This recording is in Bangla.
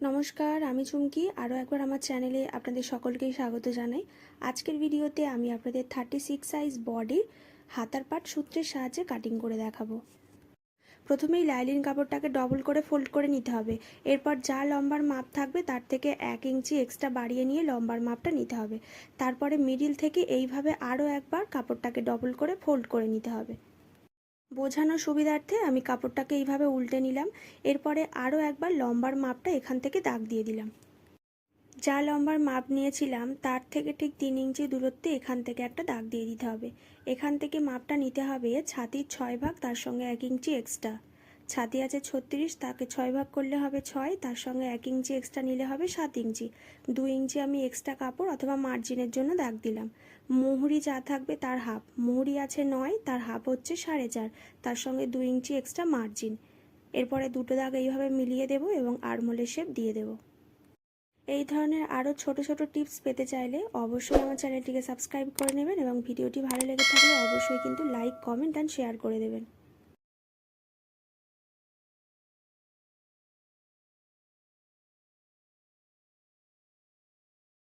নমস্কার, আমি চুমকি। আরও একবার আমার চ্যানেলে আপনাদের সকলকেই স্বাগত জানাই। আজকের ভিডিওতে আমি আপনাদের থার্টি সিক্স সাইজ বডির হাতার পাট সূত্রের সাহায্যে কাটিং করে দেখাবো। প্রথমেই লাইলিন কাপড়টাকে ডবল করে ফোল্ড করে নিতে হবে। এরপর যা লম্বার মাপ থাকবে তার থেকে এক ইঞ্চি এক্সট্রা বাড়িয়ে নিয়ে লম্বার মাপটা নিতে হবে। তারপরে মিডিল থেকে এইভাবে আরও একবার কাপড়টাকে ডবল করে ফোল্ড করে নিতে হবে। বোঝানোর সুবিধার্থে আমি কাপড়টাকে এইভাবে উল্টে নিলাম। এরপরে আরও একবার লম্বার মাপটা এখান থেকে দাগ দিয়ে দিলাম। যা লম্বার মাপ নিয়েছিলাম, তার থেকে ঠিক তিন ইঞ্চি দূরত্বে এখান থেকে একটা দাগ দিয়ে দিতে হবে। এখান থেকে মাপটা নিতে হবে ছাতির ছয় ভাগ, তার সঙ্গে এক ইঞ্চি এক্সট্রা ছাতি আছে ছত্রিশ, তাকে ছয় ভাগ করলে হবে ছয়, তার সঙ্গে এক ইঞ্চি এক্সট্রা নিলে হবে সাত ইঞ্চি। দু ইঞ্চি আমি এক্সট্রা কাপড় অথবা মার্জিনের জন্য দাগ দিলাম। মুহুরি যা থাকবে তার হাফ মুহুরি আছে নয়, তার হাফ হচ্ছে সাড়ে চার, তার সঙ্গে দু ইঞ্চি এক্সট্রা মার্জিন এরপরে দুটো দাগ এইভাবে মিলিয়ে দেব এবং আরমোলের শেপ দিয়ে দেব। এই ধরনের আরও ছোট ছোট টিপস পেতে চাইলে অবশ্যই আমার চ্যানেলটিকে সাবস্ক্রাইব করে নেবেন এবং ভিডিওটি ভালো লেগে থাকলে অবশ্যই কিন্তু লাইক কমেন্ট অ্যান্ড শেয়ার করে দেবেন।